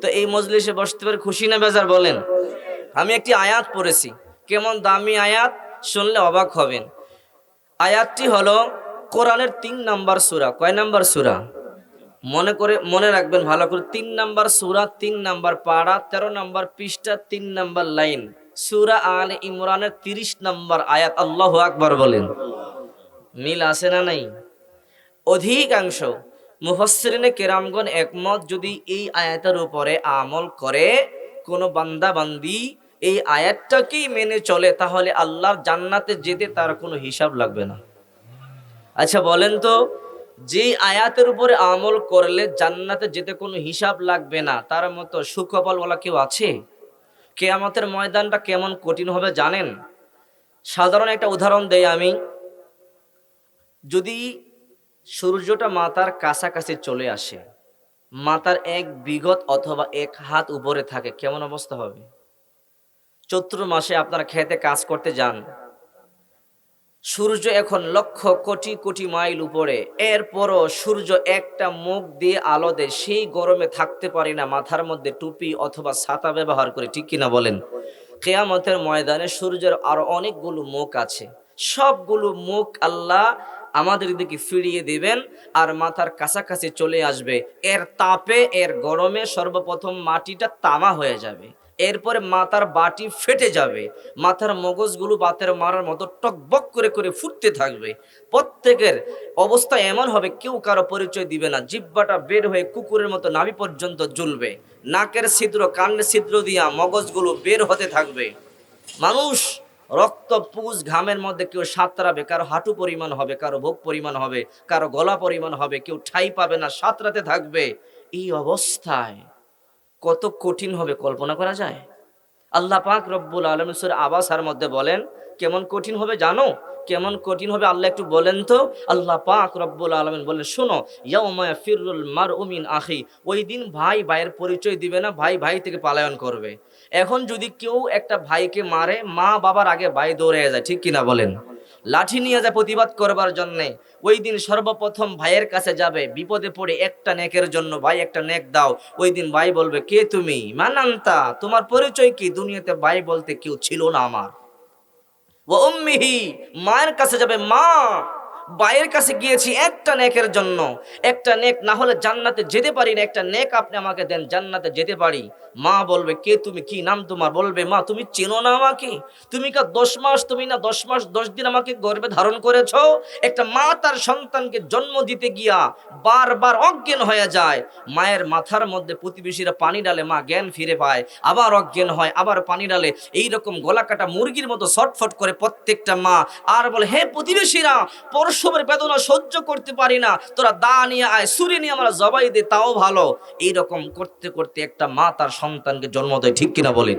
তো এই মজলিসে বসতে পারে খুশি না বেজার বলেন? আমি একটি আয়াত পড়েছি। কেমন দামি আয়াত? শুনলে অবাক হবেন। আয়াতটি হলো কোরআনের তিন নাম্বার সুরা। কয় নাম্বার সুরা? মনে করে, মনে রাখবেন ভালো করে। তিন নাম্বার সুরা, তিন নাম্বার পাড়া, তেরো নাম্বার পৃষ্ঠা, তিন নাম্বার লাইন। সুরা আল ইমরানের তিরিশ নাম্বার আয়াত। আল্লাহ আকবর বলেন। মিল আছে না নাই? অধিকাংশ মুফসরিনে কেরামগণ একমত, যদি এই আয়াতের উপরে আমল করে কোনো বান্দা বান্দি এই আয়াতটাকেই মেনে চলে, তাহলে আল্লাহর জান্নাতে যেতে তার কোনো হিসাব লাগবে না। আচ্ছা বলেন তো যে আয়াতের উপরে আমল করলে জান্নাতে যেতে কোনো হিসাব লাগবে না, তার মতো সুখবলওয়ালা কেউ আছে? কেয়ামতের ময়দানটা কেমন কঠিন হবে জানেন? সাধারণ একটা উদাহরণ দেই আমি। যদি সূর্যটা মাতার কাছাকাছি চলে আসে। মাতার এক বিগত অথবা এক হাত উপরে থাকে। কেমন অবস্থা হবে? চৈত্র মাসে আপনারা খেতে কাজ করতে যান। সূর্য এখন লক্ষ কোটি কোটি মাইল উপরে। এরপরও সূর্য একটা মুখ দিয়ে আলো দেয়। সেই গরমে থাকতে পারি না। মাথার মধ্যে টুপি অথবা ছাতা ব্যবহার করে। ঠিক কিনা বলেন? কেয়ামতের ময়দানে সূর্যের আরও অনেকগুলো মুখ আছে। সবগুলো মুখ আল্লাহ আমাদের দিকে ফিরিয়ে দিবেন আর মাথার কাছাকাছি চলে আসবে। এর তাপে, এর গরমে সর্বপ্রথম মাটিটা তামা হয়ে যাবে। এরপরে মাথার বাটি ফেটে যাবে। মাথার মগজগুলো বাতের মারার মতো টকবক করে করে ফুটতে থাকবে। প্রত্যেকের অবস্থা এমন হবে, কেউ কারও পরিচয় দিবে না। জিব্বাটা বের হয়ে কুকুরের মতো নাভি পর্যন্ত জ্বলবে। নাকের ছিদ্র, কানের ছিদ্র দিয়া মগজগুলো বের হতে থাকবে। মানুষ রক্ত পুজ ঘামের মধ্যে কেউ সাঁতরাবে কারও হাঁটু পরিমাণ হবে, কারও ভোগ পরিমাণ হবে, কারও গলা পরিমাণ হবে, কেউ ঠাই পাবে না, সাঁতরাতে থাকবে। এই অবস্থায় কত কঠিন হবে কল্পনা করা যায়? আল্লাহ পাক রব্বুল আলমসুর আবাসার মধ্যে বলেন, কেমন কঠিন হবে জানো? কেমন কঠিন হবে আল্লাহ একটু বলেন তো। আল্লাহ পাক রব্বুল আলমিন বলেন শোনো ইয়াউমায়া ফিরুল মার উমিন আখি, ওই দিন ভাই ভাইয়ের পরিচয় দিবে না, ভাই ভাই থেকে পালায়ন করবে। এখন যদি কেউ একটা ভাইকে মারে, মা বাবার আগে ভাই দৌড়ে যায়, ঠিক কিনা বলেন? লাঠি নিয়ে যায় প্রতিবাদ করবার জন্যে। ওই দিন সর্বপ্রথম ভাইয়ের কাছে যাবে, বিপদে পড়ে একটা নেকের জন্য, ভাই, একটা নেক দাও। ওই দিন ভাই বলবে, কে তুমি? মানান্তা, তোমার পরিচয় কি? দুনিয়াতে ভাই বলতে কেউ ছিল না আমার। ও উম্মিহি মায়ের কাছে যাবে মা। ভাইয়ের কাছে গিয়েছি একটা নেকের জন্য। একটা নেক না হলে জান্নাতে যেতে পারি না। একটা নেক আপনি আমাকে দেন, জান্নাতে যেতে পারি। মা বলবে, কে তুমি? কি নাম তোমার? বলবে, মা, তুমি চেনো না আমাকে? তুমি কা দশ মাস, তুমি না দশ মাস, দশ দিন আমাকে গর্বে ধারণ করেছ? একটা মা তার সন্তানকে জন্ম দিতে গিয়া বারবার অজ্ঞান হয়ে যায়। মায়ের মাথার মধ্যে প্রতিবেশীরা পানি ডালে মা জ্ঞান ফিরে পায়। আবার অজ্ঞান হয়, আবার পানি ডালে এই রকম গলা কাটা মুরগির মতো ছটফট করে প্রত্যেকটা মা। আর বলে, হে প্রতিবেশীরা পরশুমের বেদনা সহ্য করতে পারি না। তোরা দা নিয়ে আয়, সুরি নিয়ে আমরা জবাই দে তাও ভালো। এইরকম করতে করতে একটা মা তার সন্তানকে জন্ম দেয়, ঠিক কিনা বলেন?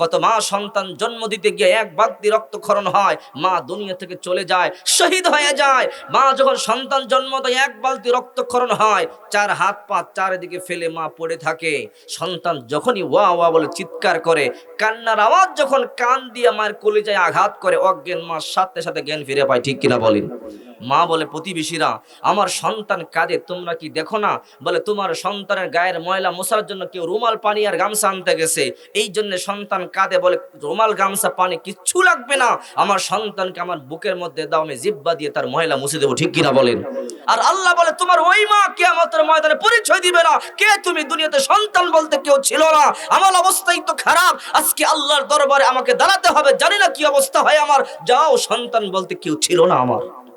কত মা সন্তান জন্ম দিতে গিয়ে এক বাগদি রক্তক্ষরণ হয়, মা দুনিয়া থেকে চলে যায়, শহীদ হয়ে যায়। মা যখন সন্তান জন্ম দেয়, এক বালতি রক্তক্ষরণ হয়, চার হাত পা চারিদিকে ফেলে মা পড়ে থাকে। সন্তান যখনই ওয়া ওয়া বলে চিৎকার করে, কান্নার আওয়াজ যখন কান দিয়ে মায়ের কলিজায় আঘাত করে, অজ্ঞান মা সাথে সাথে জ্ঞান ফিরে পায়, ঠিক কিনা বলেন? মা বলে, প্রতিবেশীরা, আমার সন্তান কাঁদে, তোমরা কি দেখো না? বলে, তোমার সন্তানের গায়ের ময়লা মোছার জন্য কেউ রুমাল, পানি আর গামছা আনতে গেছে। এই জন্য সন্তান কাঁদে বলে, রুমাল, গামছা, পানি কিচ্ছু লাগবে না। আমার সন্তানকে আমার বুকের মধ্যে দাও, আমি জিব্বা দিয়ে তার ময়লা মুছে দেবো। ঠিক কিনা বলেন? আর আল্লাহ বলে, তোমার ওই মা কে আমাদের ময়দানে পরিচয় দিবে না। কে তুমি দুনিয়াতে সন্তান বলতে কেউ ছিল না। আমার অবস্থাই তো খারাপ। আজকে আল্লাহর দরবারে আমাকে দাঁড়াতে হবে। জানি না কি অবস্থা হয় আমার। যাও, সন্তান বলতে কেউ ছিল না আমার।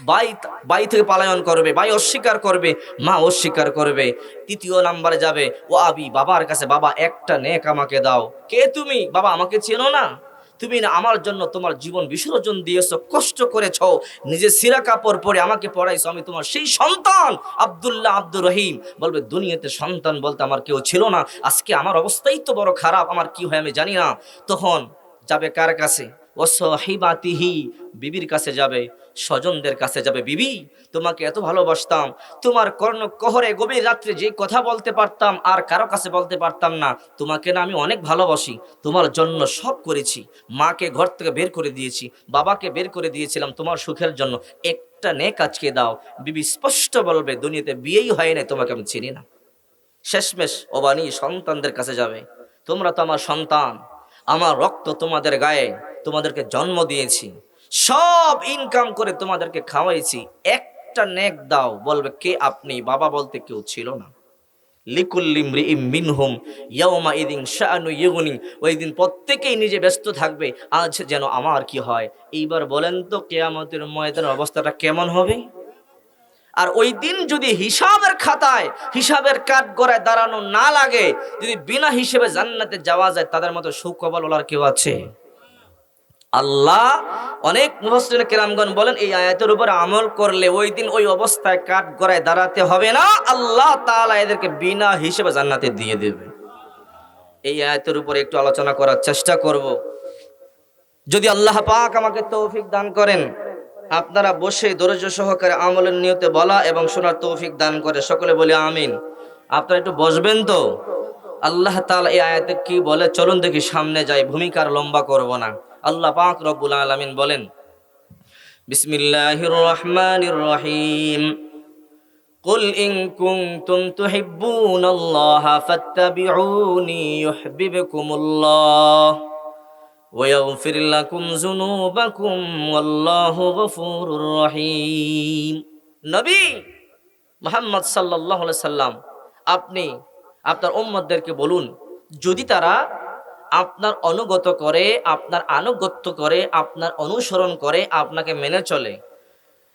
বাই বাই থেকে পালায়ন করবে ভাই অস্বীকার করবে, মা অস্বীকার করবে। তৃতীয় নাম্বারে যাবে, ও আবি, বাবার কাছে বাবা, একটা নেক আমাকে দাও। কে তুমি? বাবা, আমাকে চেনো না। তুমি না আমার জন্য তোমার জীবন বিসর্জন দিয়েছ, কষ্ট করেছ, নিজে সিরা কাপড় পরে আমাকে পড়াইছো, আমি তোমার সেই সন্তান, আব্দুল্লাহ আব্দুর রহিম। বলবে, দুনিয়াতে সন্তান বলতে আমার কেউ ছিল না। আজকে আমার অবস্থাই তো বড় খারাপ, আমার কি হয় আমি জানি না। তখন যাবে কার কাছে? ওসহিবাতিহি বিবির কাছে যাবে। স্বজনদের কাছে যাবে, বিবি, তোমাকে এত ভালোবাসতাম। তোমার কর্ণ কহরে গভীর রাত্রে যে কথা বলতে পারতাম আর কারও কাছে বলতে পারতাম না, তোমাকে না আমি অনেক ভালোবাসি। তোমার জন্য সব করেছি। মাকে ঘর থেকে বের করে দিয়েছি, বাবাকে বের করে দিয়েছিলাম তোমার সুখের জন্য। একটা নেক আজকে দাও। বিবি স্পষ্ট বলবে, দুনিয়াতে বিয়েই হয় না তোমাকে আমি চিনি না। শেষমেশ ওবানি সন্তানদের কাছে যাবে। তোমরা তো আমার সন্তান। আমার রক্ত তোমাদের গায়ে। তোমাদেরকে জন্ম দিয়েছি। সব ইনকাম করে তোমাদেরকে খাওয়াইছি, একটা নেক দাও, বলবে কে আপনি? বাবা বলতে কেউ ছিল না। মিনহুম ইয়াউমা ইদিন শাআনু ইউগনি ওই দিন প্রত্যেকেই নিজে ব্যস্ত থাকবে, আজ যেন আমার কি হয়? এইবার বলেন তো কেয়ামতের ময়দানের অবস্থাটা কেমন হবে? আর ওই দিন যদি হিসাবের খাতায়, হিসাবের কাঠ গড়ায় দাঁড়ানো না লাগে, যদি বিনা হিসেবে জান্নাতে যাওয়া যায়, তাদের মতো সুখবল ওলার কেউ আছে? আল্লাহ অনেক মুফাসসির কেরামগণ বলেন, এই আয়াতের উপর আমল করলে ওই দিন ওই অবস্থায় কাঠ গড়ায় দাঁড়াতে হবে না। আল্লাহ তাআলা এদেরকে বিনা হিসেবে জান্নাতে দিয়ে দেবে। এই আয়াতের উপর একটু আলোচনা করার চেষ্টা করব। যদি আল্লাহ পাক আমাকে তৌফিক দান করেন, আপনারা বসে ধৈর্য সহকারে আমলের নিয়তে বলা এবং শোনার তৌফিক দান করে সকলে বলে আমিন। আপনারা একটু বসবেন তো? আল্লাহ তাআলা এই আয়াতে কি বলে? চলুন দেখি, সামনে যাই ভূমিকার লম্বা করব না। আল্লাহ পাক রব্বুল আলামিন বলেন বিসমিল্লাহির রহমানির রহিম قل إن كنتم تحبون الله فاتبعوني يحببكم الله ويغفر لكم ذنوبكم والله غفور رحيم নবী মোহাম্মদ সাল্লাল্লাহু আলাইহি সাল্লাম আপনি আপনার উম্মতদেরকে বলুন যদি তারা আপনার অনুগত করে, আপনার আনুগত্য করে, আপনার অনুসরণ করে আপনাকে মেনে চলে।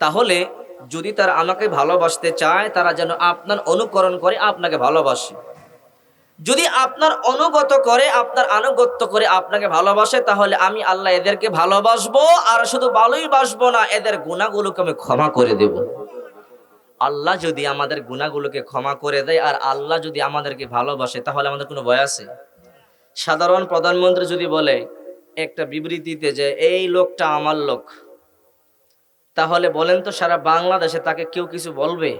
তাহলে যদি তারা আমাকে ভালোবাসতে চায়, তারা যেন আপনার অনুকরণ করে আপনাকে ভালোবাসে। যদি আপনার অনুগত করে, আপনার আনুগত্য করে আপনাকে ভালোবাসে, তাহলে আমি আল্লাহ এদেরকে ভালোবাসবো, আর শুধু ভালোই বাসবো না, এদের গুণাগুলোকে আমি ক্ষমা করে দেব। আল্লাহ যদি আমাদের গুণাগুলোকে ক্ষমা করে দেয়, আর আল্লাহ যদি আমাদেরকে ভালোবাসে, তাহলে আমাদের কোনো ভয় আছে? সাধারণ প্রধানমন্ত্রী যদি বলে একটা বিবৃতিতে যে এই লোকটা আমার লোক, তাহলে বলেন তো সারা বাংলাদেশে তাকে কেউ কিছু বলবে?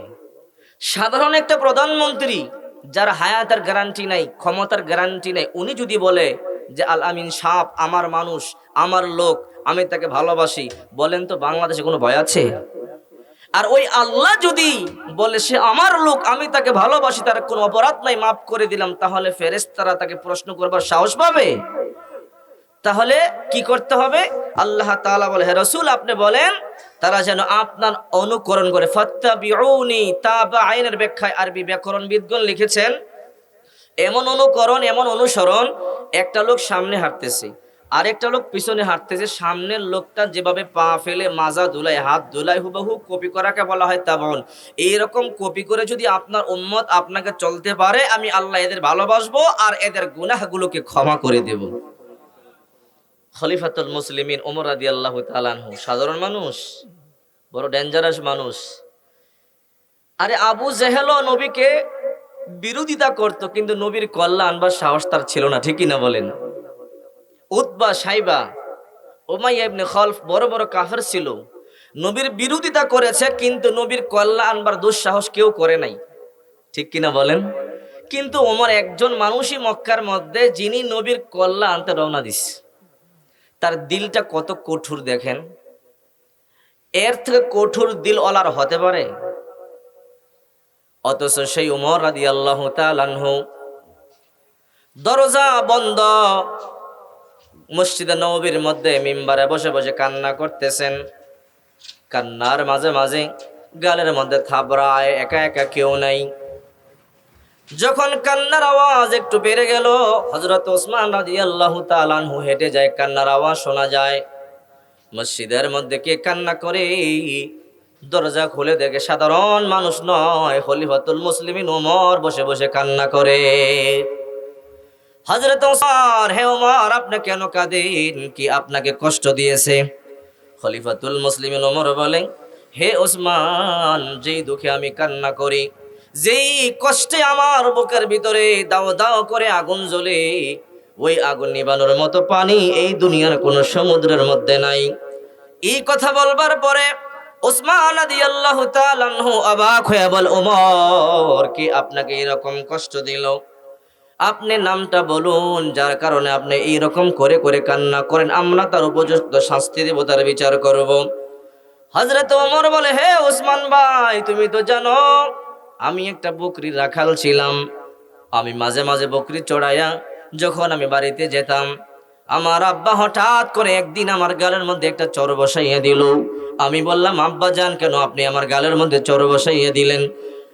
সাধারণ একটা প্রধানমন্ত্রী যার হায়াতের গ্যারান্টি নাই, ক্ষমতার গ্যারান্টি নাই, উনি যদি বলে যে আল আমিন সাপ আমার মানুষ, আমার লোক, আমি তাকে ভালোবাসি, বলেন তো বাংলাদেশে কোনো ভয় আছে? আর ওই আল্লাহ যদি বলে, সে আমার লোক, আমি তাকে ভালোবাসি, তার কোনো অপরাধ নাই, মাফ করে দিলাম, তাহলে ফেরেশতারা তাকে প্রশ্ন করবার সাহস পাবে? তাহলে কি করতে হবে? আল্লাহ তাআলা বলে, হে রসুল, আপনি বলেন, তারা যেন আপনার অনুকরণ করে। ফাত্তাবিউনি তাবা আইনের ব্যাখ্যায় আরবি ব্যাকরণ বিদগণ লিখেছেন, এমন অনুকরণ, এমন অনুসরণ, একটা লোক সামনে হাঁটতেছে। আরেকটা লোক পিছনে হাঁটতেছে, সামনের লোকটা যেভাবে পা ফেলে মাজা দুলায় হাত দুলায় হুবহু কপি করাকে বলা হয় তাবন এইরকম কপি করে যদি আপনার উম্মত আপনাকে চলতে পারে, আমি আল্লাহ এদের ভালোবাসবো আর এদের গুনাহগুলোকে ক্ষমা করে দেব। খলিফাতুল মুসলিমিন ওমর রাদি আল্লাহ তালানহু সাধারণ মানুষ, বড় ডেঞ্জারাস মানুষ। আরে আবু জেহেল নবীকে বিরোধিতা করত, কিন্তু নবীর কল্যাণ বা সাহস তার ছিল না ঠিকই না বলেন? উতবা, সাইবা ওমাইয়া ইবনে খলফ বড় বড় কাফের ছিল। নবীর বিরোধিতা করেছে, কিন্তু নবীর কল্লা আনবার দুঃসাহস কেউ করে নাই। ঠিক কিনা বলেন? কিন্তু ওমর একজন মানুষই মক্কার মধ্যে যিনি নবীর কল্লা আনতে রওনা দিস। তার দিলটা কত কঠোর দেখেন। এর থেকে কঠোর দিল অলার হতে পারে। অথচ সেই উমর রাদি আল্লাহ তালানহু দরজা বন্ধ মসজিদে নবীর মধ্যে মিম্বারে বসে বসে কান্না করতেছেন। কান্নার মাঝে মাঝে গালের মধ্যে থাবড়ায় একা একা কেউ নাই। যখন কান্নার আওয়াজ একটু বেড়ে গেল হজরত ওসমান রাজি আল্লাহ তালানহু হেঁটে যায়, কান্নার আওয়াজ শোনা যায়। মসজিদের মধ্যে কে কান্না করে? দরজা খুলে দেখে সাধারণ মানুষ নয়, খলিফাতুল মুসলিমিন ওমর বসে বসে কান্না করে। হজরত ওসমান হে ওমর, আপনি কেন কাঁদেন? কি আপনাকে কষ্ট দিয়েছে? খলিফাতুল মুসলিমিন ওমর বলে হে ওসমান, যেই দুঃখে আমি কান্না করি, যেই কষ্টে আমার বুকের ভিতরে দাও দাও করে আগুন জ্বলে, ওই আগুন নিবানোর মতো পানি এই দুনিয়ার কোনো সমুদ্রের মধ্যে নাই। এই কথা বলবার পরে ওসমান আদি আল্লাহ তালানহু অবাক হয়ে বল, ওমর, কি আপনাকে এরকম কষ্ট দিল? আপনি নামটা বলুন, যার কারণে আপনি এই রকম করে করে কান্না করেন, আমরা তার উপযুক্ত শাস্তি দেব, তার বিচার করব। হজরত ওমর বলে, হে ওসমান ভাই, তুমি তো জানো, আমি একটা বকরির রাখাল ছিলাম। আমি মাঝে মাঝে বকরি চড়াইয়া যখন আমি বাড়িতে যেতাম, আমার আব্বা হঠাৎ করে একদিন আমার গালের মধ্যে একটা চর বসাইয়া দিল। আমি বললাম, আব্বা যান কেন আপনি আমার গালের মধ্যে চর বসাইয়া দিলেন?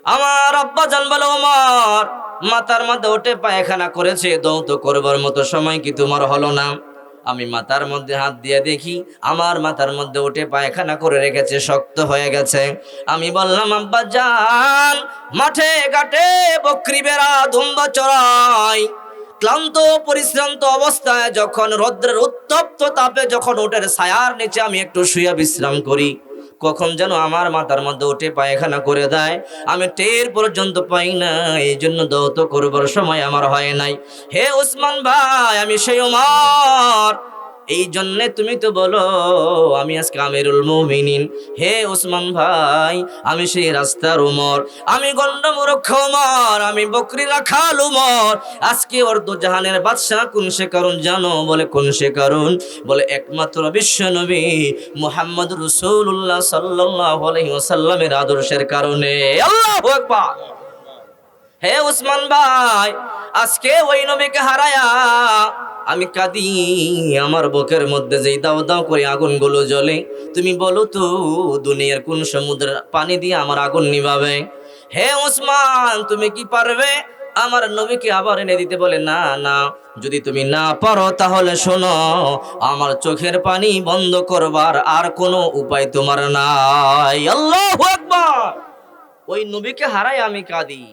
আমার আব্বা জান বলো আমার মাথার মধ্যে ওঠে পায়খানা করেছে, দৌত করবার মতো সময় কি তোমার হলো না? আমি মাথার মধ্যে হাত দিয়ে দেখি, আমার মাথার মধ্যে উঠে পায়খানা করে রেখেছে, শক্ত হয়ে গেছে। আমি বললাম, আব্বা যান মাঠে ঘাটে বকরি বেড়া ধুম্ব চড়াই। ক্লান্ত, পরিশ্রান্ত অবস্থায় যখন রৌদ্রের উত্তপ্ত তাপে যখন ওটের ছায়ার নিচে আমি একটু শুয়ে বিশ্রাম করি। কখন যেন আমার মাথার মধ্যে উঠে পায়খানা করে দেয়। আমি টের পর্যন্ত পাই না এই জন্য দৌত করবার সময় আমার হয় নাই। হে উসমান ভাই, আমি সেই উমার। এই জন্যে তুমি তো বলো, আমি আজকে আমিরুল মুমিনিন। হে ওসমান ভাই, আমি সেই রাস্তার উমর। আমি গন্ড মূর্খ উমর, আমি বকরি রাখাল উমর। আজকে অর্ধ জাহানের বাদশাহ কোন সে কারণ জানো? বলে, কোন সে কারণ? বলে, একমাত্র বিশ্ব নবী মোহাম্মদ রসুল্লাহ সাল্লাহ আলহিহাসাল্লামের আদর্শের কারণে। আল্লাহ আকবার! হে উসমান ভাই, আজকে ওই নবীকে হারায়া আমি কাঁদি, আমার বুকের মধ্যে যেই দাও দাও করে আগুনগুলো জ্বলে। তুমি বলো তো, দুনিয়ার কোন সমুদ্রের পানি দিয়ে আমার আগুন নিভাবে? হে ওসমান, তুমি কি পারবে? আমার নবীকে আবার এনে দিতে বলে, না না, যদি তুমি না পারো তাহলে শোনো, আমার চোখের পানি বন্ধ করবার আর কোনো উপায় তোমার নাই। আল্লাহ ওই নবীকে হারাই আমি কাঁদি।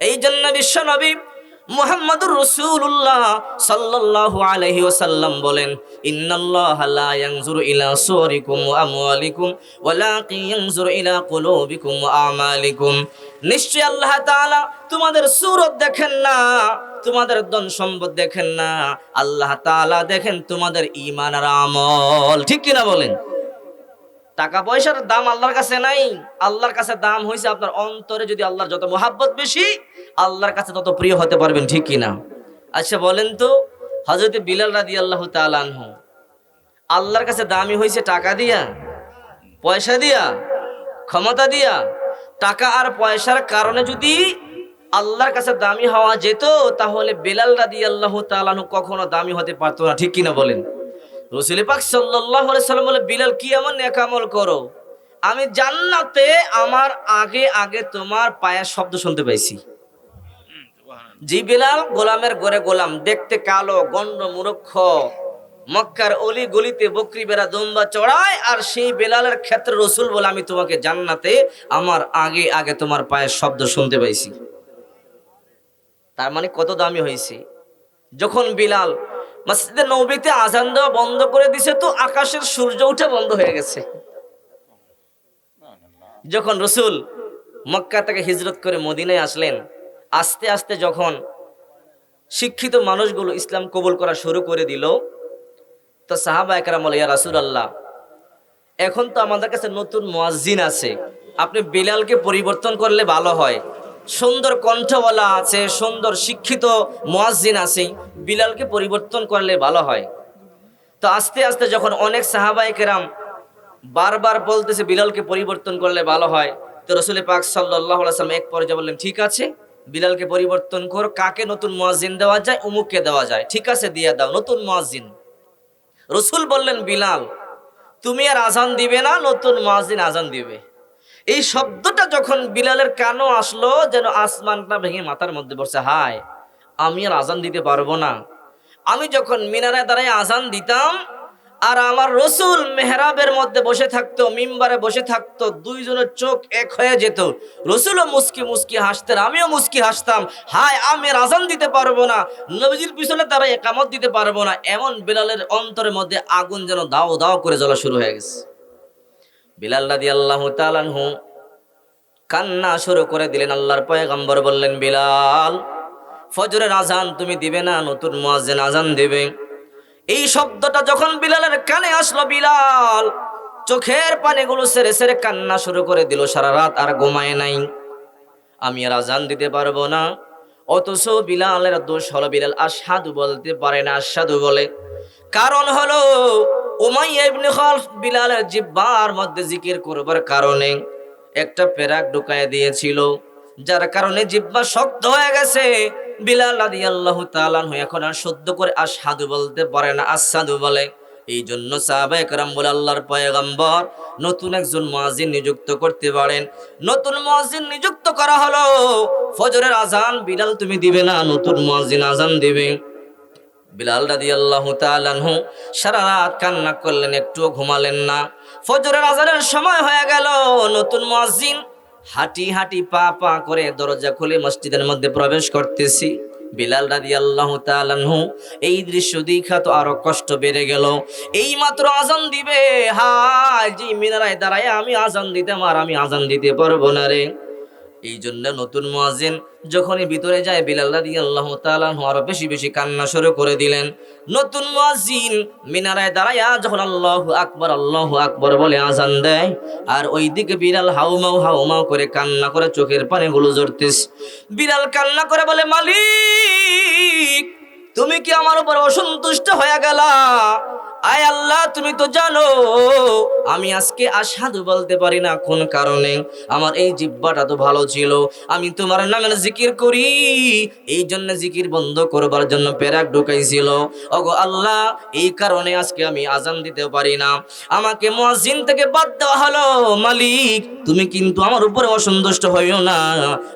এই জন্য বিশ্ব নবী মুহাম্মদুর রাসূলুল্লাহ সাল্লাল্লাহু আলাইহি ওয়াসাল্লাম বলেন, ইন্নাল্লাহা লা ইয়ানজুরু ইলা সুওয়ারিকুম ওয়া আমওয়ালিকুম ওয়ালাকিন ইয়ানজুরু ইলা কুলুবিকুম ওয়া আমালিকুম। নিশ্চয় আল্লাহ তাআলা তোমাদের সুরত দেখেন না, তোমাদের ধন সম্পদ দেখেন না, আল্লাহ তাআলা দেখেন তোমাদের ঈমান আর আমল। ঠিক কিনা বলেন? টাকা পয়সার দাম আল্লাহর কাছে নাই। আল্লাহর কাছে দাম হয়েছে আপনার অন্তরে যদি আল্লাহর যত মোহাব্বত বেশি, আল্লাহর কাছে তত প্রিয় হতে পারবেন, ঠিক কিনা আচ্ছা বলেন তো হজরত বিলাল রাদি আল্লাহ তালানহ আল্লাহর কাছে দামি হয়েছে টাকা দিয়া, পয়সা দিয়া, ক্ষমতা দিয়া, টাকা আর পয়সার কারণে যদি আল্লাহর কাছে দামি হওয়া যেত, তাহলে বেলাল রাদি আল্লাহ তালানহ কখনো দামি হতে পারতো না, ঠিক কিনা বলেন? রসুল পাক সাল্লাহ সাল্লাম বলে, বিলাল, কি এমন নেকামল করো? আমি জান্নাতে আমার আগে আগে তোমার পায়ের শব্দ শুনতে পাইছি জি বিলাল, গোলামের ঘরে গোলাম, দেখতে কালো গন্ড মূর্খ, মক্কার অলি গলিতে বকরি বেড়া, দুম্বা চড়ায়, আর সেই বেলালের ক্ষেত্রে রসুল বলে, আমি তোমাকে জান্নাতে আমার আগে আগে তোমার পায়ের শব্দ শুনতে পাইছি তার মানে কত দামি হয়েছে। যখন বিলাল মসজিদে নবীতে আজান দেওয়া বন্ধ করে দিছে তো আকাশের সূর্য উঠে বন্ধ হয়ে গেছে। যখন রসুল মক্কা থেকে হিজরত করে মদিনায় আসলেন, আস্তে আস্তে যখন শিক্ষিত মানুষগুলো ইসলাম কবুল করা শুরু করে দিল, তো সাহাবা একরাম ইয়া রাসুল আল্লাহ এখন তো আমাদের কাছে নতুন মুয়াজ্জিন আছে। আপনি বিলালকে পরিবর্তন করলে ভালো হয়। সুন্দর কণ্ঠওয়ালা আছে, সুন্দর শিক্ষিত মুয়াজ্জিন আছে, বিলালকে পরিবর্তন করলে ভালো হয়। তো আস্তে আস্তে যখন অনেক সাহাবাই কেরাম বারবার বলতেছে বিলালকে পরিবর্তন করলে ভালো হয়, তো রসুল পাক সাল্লাহ সাল্লাম এক পর্যায়ে বললেন, ঠিক আছে, বিলালকে পরিবর্তন কর, কাকে নতুন মুয়াজ্জিন দেওয়া যায় উমুককে দেওয়া যায়, ঠিক আছে, দিয়ে দাও, নতুন মুয়াজ্জিন। রসুল বললেন, বিলাল, তুমি আর আজান দিবে না, নতুন মুয়াজ্জিন আজান দিবে। এই শব্দটা যখন বিলালের কানও আসলো, যেন আসমানটা ভেঙে মাথার মধ্যে বসে হায়, আমি আর আজান দিতে পারব না। আমি যখন মিনারে দাঁড়ায় আজান দিতাম, আর আমার রসুল মেহরাবের মধ্যে বসে থাকতো, মিম্বারে বসে থাকতো, দুইজনের চোখ এক হয়ে যেত। রসুলও মুস্কি মুস্কি হাসতেন, আমিও মুস্কি হাসতাম। হায়, আমি আর আজান দিতে পারব না, নবীজির পিছনে তারা একামত দিতে পারব না। এমন বিলালের অন্তরের মধ্যে আগুন যেন দাও দাও করে জ্বলা শুরু হয়ে গেছে। বিলাল রাদি আল্লাহ তালানহু কান্না শুরু করে দিলেন, আল্লাহর পয়গম্বর বললেন, বিলাল, ফজরের আজান তুমি দিবে না, নতুন মুয়াজ্জিন আজান দেবে। এই শব্দটা যখন বিলালের কানে আসলো, বিলাল চোখের পানিগুলো সেরে সেরে কান্না শুরু করে দিল, সারা রাত আর ঘুমায় নাই। আমি আর আজান দিতে পারব না, অথচ বিলালের দোষ হলো, বিলাল আসাদু বলতে পারে না আসাদু বলে। কারণ হলো উমাইয়া ইবনে খালফ বিলালের জিব্বার মধ্যে জিকির করবার কারণে একটা পেরাক ঢুকায় দিয়েছিল, যার কারণে জিব্বা শক্ত হয়ে গেছে। বিলাল আদি আল্লাহ তালান হয়ে এখন আর সদ্য করে আর সাধু বলতে পারে না আর সাধু বলে। এই জন্য সাহাবা একরাম বলে, আল্লাহর পয়গম্বর নতুন একজন মহাজিন নিযুক্ত করতে পারেন। নতুন মহাজিন নিযুক্ত করা হলো, ফজরের আজান বিলাল তুমি দিবে না, নতুন মহাজিন আজান দিবে। বিলাল রাদিয়াল্লাহু আল্লাহ আনহু সারা রাত কান্না করলেন, একটুও ঘুমালেন না। ফজরের আজানের সময় হয়ে গেল, নতুন মুয়াজ্জিন। হাঁটি হাঁটি পা পা করে দরজা খুলে মসজিদের মধ্যে প্রবেশ করতেছি। বিলাল রাদিয়াল্লাহু তাআলা আনহু এই দৃশ্য দেখা তো আরও কষ্ট বেড়ে গেল। এই মাত্র আজান দিবে, হায়, যে মিনারায় দাঁড়ায় আমি আজান দিতে আর আমি আজান দিতে পারব না রে। এই জন্য নতুন মুয়াজ্জিন যখনই ভিতরে যায়, বিলাল তাআলা আনহু আরও বেশি বেশি কান্না শুরু করে দিলেন। নতুন মুয়াজ্জিন মিনারায় দাঁড়ায়া যখন আল্লাহু আকবার আল্লাহু আকবার বলে আজান দেয়, আর ওইদিকে বিড়াল হাউমাউ হাউমাউ করে কান্না করে চোখের পানিগুলো জড়তেছে বিড়াল কান্না করে বলে, মালিক, তুমি কি আমার উপর অসন্তুষ্ট হয়ে গেলা? আয় আল্লাহ, তুমি তো জানো, আমি আজকে আসাদু বলতে পারি না কোন কারণে। আমার এই জিব্বাটা তো ভালো ছিল। আমি তোমার নামের জিকির করি এই জন্য জিকির বন্ধ করবার জন্য পেরাক ঢুকাইছিল। ওগো আল্লাহ, এই কারণে আজকে আমি আজান দিতে পারি না। আমাকে মুয়াজ্জিন থেকে বাদ দেওয়া হলো, মালিক, তুমি কিন্তু আমার উপরে অসন্তুষ্ট হইও না।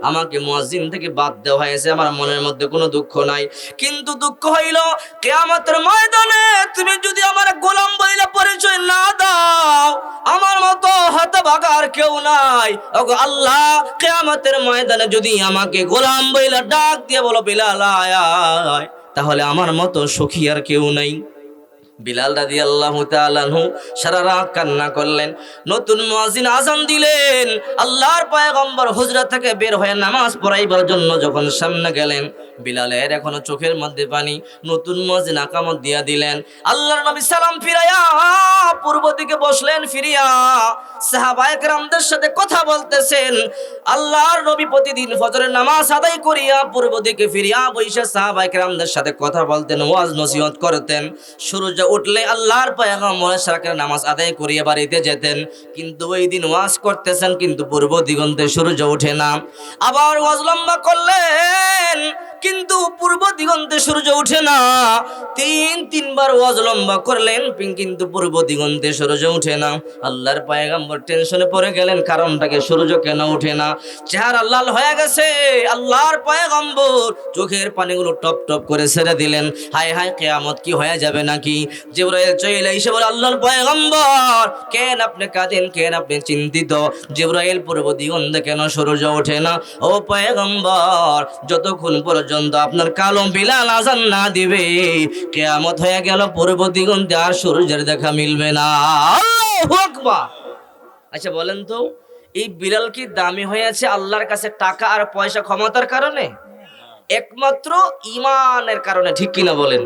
আমাকে মুয়াজ্জিন থেকে বাদ দেওয়া হয়েছে, আমার মনের মধ্যে কোনো দুঃখ নাই। কিন্তু দুঃখ হইল, কেয়ামতের ময়দানে তুমি যদি আমার হতভাগার কেউ নাই। আল্লাহ, কেয়ামতের ময়দানে যদি আমাকে গোলাম বইলে ডাক দিয়ে বলো, বিলাল আয়। তাহলে আমার মতো সুখী আর কেউ নাই। বিলাল রাদি আল্লাহ তালানহু সারা রাত কান্না করলেন। নতুন মুয়াজিন আজান দিলেন। আল্লাহর পয়গম্বর হুজরা থেকে বের হয়ে নামাজ পড়াইবার জন্য যখন সামনে গেলেন বিলালের এখনও চোখের মধ্যে পানি। নতুন মুয়াজিন নাকামত দিয়া দিলেন। আল্লাহর নবী সালাম ফিরাইয়া পূর্ব দিকে বসলেন, ফিরিয়া সাহাবায়ে কেরামদের সাথে কথা বলতেছেন। আল্লাহর নবী প্রতিদিন ফজরের নামাজ আদায় করিয়া পূর্ব দিকে ফিরিয়া বৈশা সাহাবায়ে কেরামদের সাথে কথা বলতেন, ওয়াজ নসিহত করতেন। সূর্য উঠলে আল্লাহর পয়গম্বর সারাকের নামাজ আদায় করিয়া বাড়িতে যেতেন। কিন্তু ওই দিন ওয়াজ করতেছেন, কিন্তু পূর্ব দিগন্তে সূর্য ওঠে না। আবার ওয়াজ লম্বা করলেন। কিন্তু পূর্ব দিগন্তে সূর্য ওঠে না। তিন, তিনবার ওয়াজ লম্বা করলেন কিন্তু পূর্ব দিগন্তে সূর্য ওঠে না। আল্লাহর পয়গম্বর টেনশনে পড়ে গেলেন, কারণটাকে সূর্য কেন ওঠে না? চেহারা লাল হয়ে গেছে, আল্লাহর পয়গম্বর চোখের পানিগুলো টপ টপ করে ছেড়ে দিলেন। হায় হায়, কেয়ামত কি হয়ে যাবে নাকি? জিব্রাইল চলে এসে বলে, আল্লাহর পয়গম্বর, কেন আপনি কাঁদেন, কেন আপনি চিন্তিত? জিব্রাইল পূর্ব দিগন্তে কেন সূর্য ওঠে না? ও পয়গম্বর, যতক্ষণ পর্যন্ত আপনার কালো বিলাল আজান না দিবে। কেয়ামত হয়ে গেল, পূর্ব দিগন্তে আর সূর্যের দেখা মিলবে না। আচ্ছা বলেন তো, এই বিড়াল কি দামি হয়েছে আল্লাহর কাছে টাকা আর পয়সা ক্ষমতার কারণে? একমাত্র ইমানের কারণে, ঠিক কিনা বলেন?